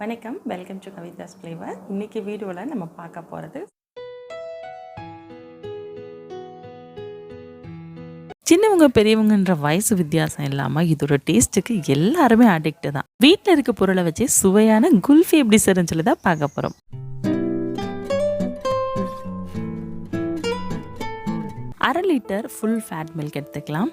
வணக்கம். Welcome to Kavidas flavour இன்றைக்கி வீடியோவில் நம்ம பார்க்க போகிறது சின்னவங்க பெரியவங்கன்ற வயசு வித்தியாசம் இல்லாமல் இதோட டேஸ்ட்டுக்கு எல்லாருமே அடிக்ட் தான். வீட்டில் இருக்க பொருளை வச்சு சுவையான குல்ஃபி எப்படி செய்யறதுன்னு சொல்லி தான் பார்க்க போகிறோம் அரை லிட்டர் ஃபுல் ஃபேட் மில்க் எடுத்துக்கலாம்.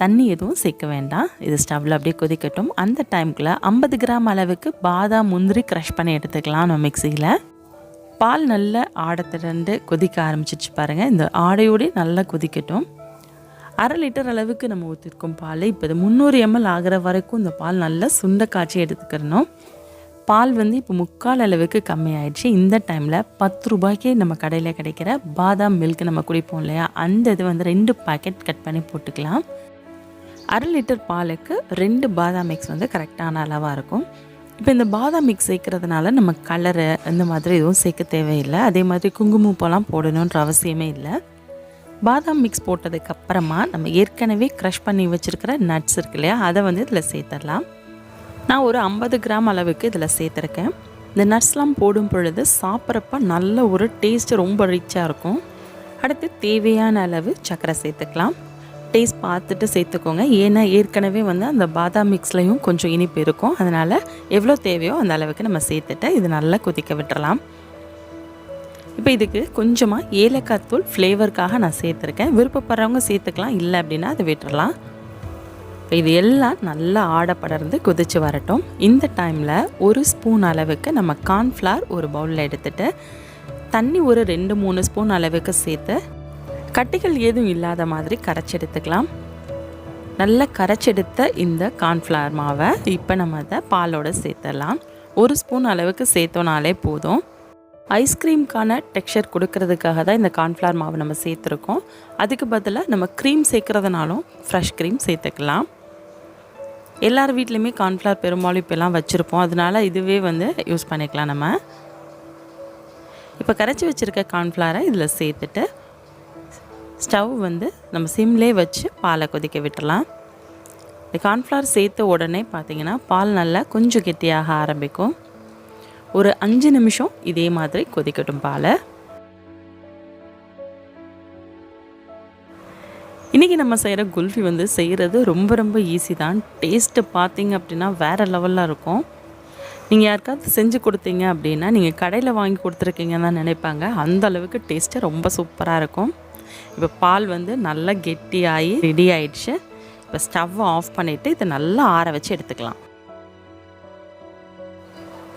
தண்ணி எதுவும் சேர்க்க வேண்டாம். இது ஸ்டவ்வில் அப்படியே கொதிக்கட்டும். அந்த டைமுக்குள்ள ஐம்பது கிராம் அளவுக்கு பாதாம் முந்திரி க்ரஷ் பண்ணி எடுத்துக்கலாம் நம்ம மிக்சியில். பால் நல்லா ஆடத்திரண்டு கொதிக்க ஆரம்பிச்சிச்சு பாருங்கள் இந்த ஆடையோடய நல்லா கொதிக்கட்டும். அரை லிட்டர் அளவுக்கு நம்ம ஊற்றிருக்கோம் பால். இப்போ இது முந்நூறு எம்எல் ஆகிற வரைக்கும் இந்த பால் நல்லா சுண்ட காய்ச்சி எடுத்துக்கிறணும் பால் வந்து இப்போ முக்கால் அளவுக்கு கம்மியாயிடுச்சு. இந்த டைமில் பத்து ரூபாய்க்கு நம்ம கடையில் கிடைக்கிற பாதாம் மில்க் நம்ம குடிப்போம் இல்லையா? அந்த இது வந்து ரெண்டு பாக்கெட் கட் பண்ணி போட்டுக்கலாம். அரை லிட்டர் பாலுக்கு ரெண்டு பாதாம் மிக்ஸ் வந்து கரெக்டான அளவாக இருக்கும். இப்போ இந்த பாதாம் மிக்ஸ் சேர்க்கறதுனால நம்ம கலரு இந்த மாதிரி எதுவும் சேர்க்க தேவையில்லை. அதே மாதிரி குங்குமப்பூலாம் போடணுன்ற அவசியமே இல்லை. பாதாம் மிக்ஸ் போட்டதுக்கப்புறமா நம்ம ஏற்கனவே க்ரஷ் பண்ணி வச்சுருக்கிற நட்ஸ் இருக்கு இல்லையா? அதை வந்து இதில் சேர்த்துடலாம். நான் ஒரு ஐம்பது கிராம் அளவுக்கு இதில் சேர்த்துருக்கேன். இந்த நட்ஸ்லாம் போடும் பொழுது சாப்பிட்றப்ப நல்ல ஒரு டேஸ்ட்டு ரொம்ப ரிச்சாக இருக்கும். அடுத்து தேவையான அளவு சர்க்கரை சேர்த்துக்கலாம். டேஸ்ட் பார்த்துட்டு சேர்த்துக்கோங்க. ஏன்னா ஏற்கனவே வந்து அந்த பாதாம் மிக்ஸ்லையும் கொஞ்சம் இனிப்பு இருக்கும். அதனால் எவ்வளோ தேவையோ அந்த அளவுக்கு நம்ம சேர்த்துட்டு இது நல்லா கொதிக்க விட்டுறலாம். இப்போ இதுக்கு கொஞ்சமாக ஏலக்காய் தூள் ஃப்ளேவருக்காக நான் சேர்த்துருக்கேன். விருப்பப்படுறவங்க சேர்த்துக்கலாம். இல்லை அப்படின்னா அதை விட்டுறலாம். இப்போ இது எல்லாம் நல்லா ஆடப்படர்ந்து கொதிச்சு வரட்டும். இந்த டைமில் ஒரு ஸ்பூன் அளவுக்கு நம்ம கார்ன்ஃப்ளவர் ஒரு பவுலில் எடுத்துகிட்டு தண்ணி ஒரு ரெண்டு மூணு ஸ்பூன் அளவுக்கு சேர்த்து கட்டிகள் எதுவும் இல்லாத மாதிரி கரைச்சி எடுத்துக்கலாம் நல்லா கரைச்செடுத்த இந்த கார்ன்ஃப்ளவர் மாவை இப்போ நம்ம அதை பாலோடு சேர்த்துடலாம். ஒரு ஸ்பூன் அளவுக்கு சேர்த்தோனாலே போதும். ஐஸ்கிரீம்க்கான டெக்ஸ்சர் கொடுக்கறதுக்காக தான் இந்த கார்ன்ஃப்ளவர் மாவு நம்ம சேர்த்துருக்கோம். அதுக்கு பதிலாக நம்ம க்ரீம் சேர்க்குறதுனாலும் ஃப்ரெஷ் க்ரீம் சேர்த்துக்கலாம். எல்லார் வீட்லேயுமே கார்ன்ஃப்ளவர் பெரும்பாலும் இப்போலாம் வச்சுருப்போம். அதனால இதுவே வந்து யூஸ் பண்ணிக்கலாம் நம்ம. இப்போ கரைச்சி வச்சுருக்க கார்ன்ஃப்ளவரை இதில் சேர்த்துட்டு ஸ்டவ் வந்து நம்ம சிம்லே வச்சு பாலை கொதிக்க விட்டுடலாம் இந்த கார்ன்ஃப்ளவர் சேர்த்த உடனே பார்த்திங்கன்னா பால் நல்லா கொஞ்சம் கெட்டியாக ஆரம்பிக்கும். ஒரு அஞ்சு நிமிஷம் இதே மாதிரி கொதிக்கட்டும் பாலை. இன்றைக்கி நம்ம செய்கிற குல்ஃபி வந்து செய்கிறது ரொம்ப ரொம்ப ஈஸி தான். டேஸ்ட்டு பார்த்தீங்க அப்படின்னா வேறு லெவலில் இருக்கும். நீங்கள் யாருக்காவது செஞ்சு கொடுத்தீங்க அப்படின்னா நீங்கள் கடையில் வாங்கி கொடுத்துருக்கீங்கன்னு தான் நினைப்பாங்க. அந்த அளவுக்கு டேஸ்ட்டு ரொம்ப சூப்பராக இருக்கும். இப்போ பால் வந்து நல்லா கெட்டியாகி ரெடி ஆயிடுச்சு. இப்போ ஸ்டவ்வை ஆஃப் பண்ணிவிட்டு இதை நல்லா ஆற வச்சு எடுத்துக்கலாம்.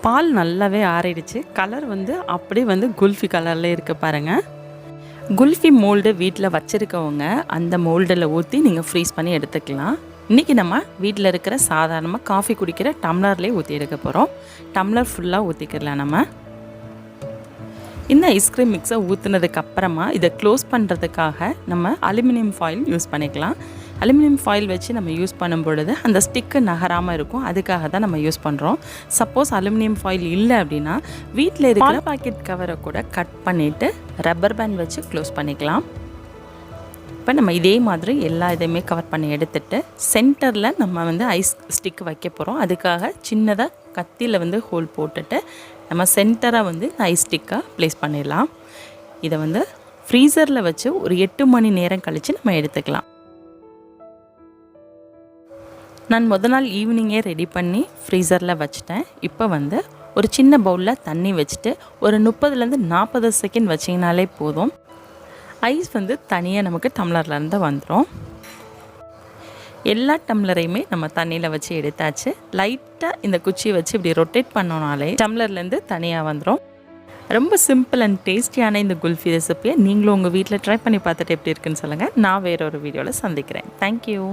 பால் நல்லாவே ஆறிடுச்சு. கலர் வந்து அப்படியே வந்து குல்ஃபி கலரில் இருக்க பாருங்கள் குல்ஃபி மோல்டு வீட்டில் வச்சுருக்கவங்க அந்த மோல்டில் ஊற்றி நீங்கள் ஃப்ரீஸ் பண்ணி எடுத்துக்கலாம். இன்றைக்கி நம்ம வீட்டில் இருக்கிற சாதாரணமாக காஃபி குடிக்கிற டம்ளர்லேயே ஊற்றி எடுக்க போகிறோம் டம்ளர் ஃபுல்லாக ஊற்றிக்கலாம் நம்ம. இந்த ஐஸ்கிரீம் மிக்ஸை ஊற்றுனதுக்கு அப்புறமா இதை க்ளோஸ் பண்ணுறதுக்காக நம்ம அலுமினியம் ஃபாயில் யூஸ் பண்ணிக்கலாம். அலுமினியம் ஃபாயில் வச்சு நம்ம யூஸ் பண்ணும் பொழுது அந்த ஸ்டிக்கு நகராமல் இருக்கும். அதுக்காக தான் நம்ம யூஸ் பண்ணுறோம் சப்போஸ் அலுமினியம் ஃபாயில் இல்லை அப்படின்னா வீட்டில் இருக்கிற பாக்கெட் கவரை கூட கட் பண்ணிவிட்டு ரப்பர் பேண்ட் வச்சு க்ளோஸ் பண்ணிக்கலாம். இப்போ நம்ம இதே மாதிரி எல்லா இதையுமே கவர் பண்ணி எடுத்துட்டு சென்டரில் நம்ம வந்து ஐஸ் ஸ்டிக் வைக்க போகிறோம் அதுக்காக சின்னதாக கத்தியில் வந்து ஹோல் போட்டுட்டு நம்ம சென்டராக வந்து ஐஸ் ஸ்டிக்காக ப்ளேஸ் பண்ணிடலாம். இதை வந்து ஃப்ரீசரில் வச்சு ஒரு எட்டு மணி நேரம் கழித்து நம்ம எடுத்துக்கலாம். நான் முத நாள் ஈவினிங்கே ரெடி பண்ணி ஃப்ரீசரில் வச்சுட்டேன். இப்போ வந்து ஒரு சின்ன பவுலில் தண்ணி வச்சுட்டு ஒரு முப்பதுலேருந்து நாற்பது செகண்ட் வச்சிங்கனாலே போதும். ஐஸ் வந்து தனியாக நமக்கு டம்ளர்லேருந்து வந்துடும் எல்லா டம்ளரையுமே நம்ம தண்ணியில் வச்சு எடுத்தாச்சு. லைட்டாக இந்த குச்சியை வச்சு இப்படி ரொட்டேட் பண்ணோனாலே டம்ளர்லேருந்து தனியாக வந்துடும் ரொம்ப சிம்பிள் அண்ட் டேஸ்டியான இந்த குல்ஃபி ரெசிப்பியை நீங்களும் உங்கள் வீட்டில் ட்ரை பண்ணி பார்த்துட்டு எப்படி இருக்குன்னு சொல்லுங்கள் நான் வேற ஒரு வீடியோவில் சந்திக்கிறேன். தேங்க்யூ